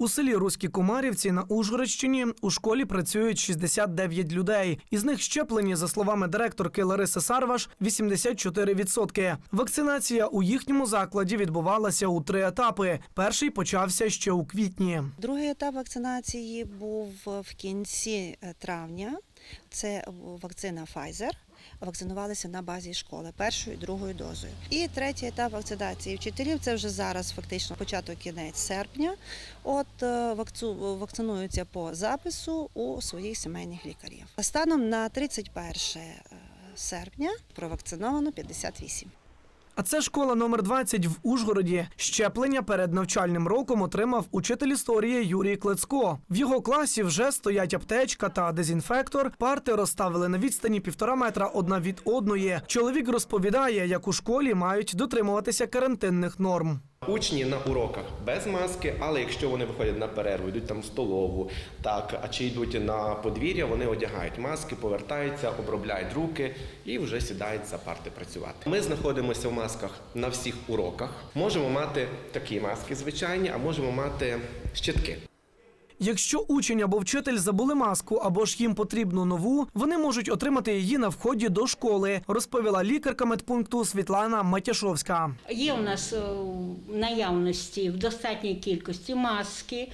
У селі Руські Комарівці на Ужгородщині у школі працюють 69 людей. Із них щеплені, за словами директорки Лариси Сарваш, 84%. Вакцинація у їхньому закладі відбувалася у три етапи. Перший почався ще у квітні. Другий етап вакцинації був в кінці е, травня. Це вакцина Pfizer. Вакцинувалися на базі школи першою і другою дозою. І третій етап вакцинації вчителів це вже зараз, фактично, початок кінець серпня. От е, вакцинуються по запису у своїх сімейних лікарів. Станом на 31 е, серпня провакциновано 58. А це школа номер 20 в Ужгороді. Щеплення перед навчальним роком отримав учитель історії Юрій Клецько. В його класі вже стоять аптечка та дезінфектор. Парти розставили на відстані півтора метра одна від одної. Чоловік розповідає, як у школі мають дотримуватися карантинних норм. Учні на уроках без маски, але якщо вони виходять на перерву, йдуть там в столову, так, а чи йдуть на подвір'я, вони одягають маски, повертаються, обробляють руки і вже сідають за парти працювати. Ми знаходимося в масках на всіх уроках. Можемо мати такі маски звичайні, а можемо мати щитки. Якщо учень або вчитель забули маску або ж їм потрібну нову, вони можуть отримати її на вході до школи, розповіла лікарка медпункту Світлана Матяшовська. Є у нас е, наявності в достатній кількості маски,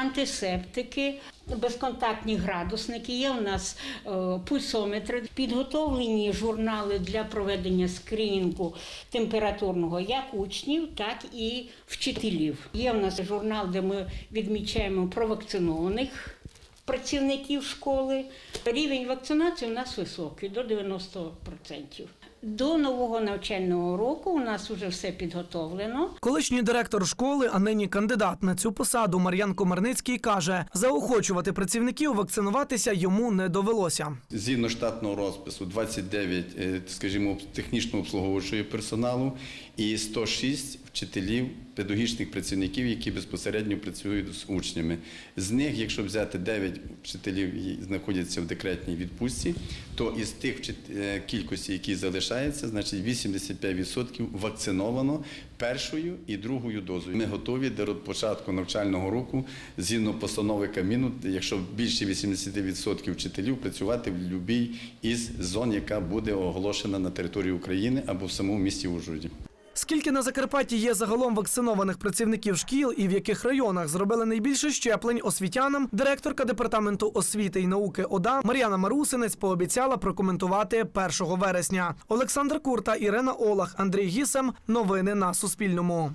антисептики, безконтактні градусники. Є у нас е, пульсометри, підготовлені журнали для проведення скринінгу температурного як учнів, так і вчителів. Є у нас журнал, де ми відмічаємо провакцинованих. Працівників школи рівень вакцинації у нас високий до 90%. До нового навчального року у нас вже все підготовлено. Колишній директор школи, а нині кандидат на цю посаду Мар'ян Комарницький каже, заохочувати працівників вакцинуватися йому не довелося. Згідно штатного розпису 29, е, скажімо, технічно обслуговуючого персоналу і 106 вчителів, педагогічних працівників, які безпосередньо працюють з учнями. З них, якщо взяти 9 вчителів, знаходяться в декретній відпустці, то із тих е, кількості, які залишаються, значить 85% вакциновано першою і другою дозою. Ми готові до початку навчального року згідно постанови Кабміну, якщо більше 80% вчителів працювати в будь-якій із зон, яка буде оголошена на території України або в самому місті Ужгороді. Скільки на Закарпатті є загалом вакцинованих працівників шкіл і в яких районах зробили найбільше щеплень освітянам, директорка департаменту освіти і науки ОДА Мар'яна Марусинець пообіцяла прокоментувати 1 вересня. Олександр Курта, Ірина Олах, Андрій Гісем. Новини на Суспільному.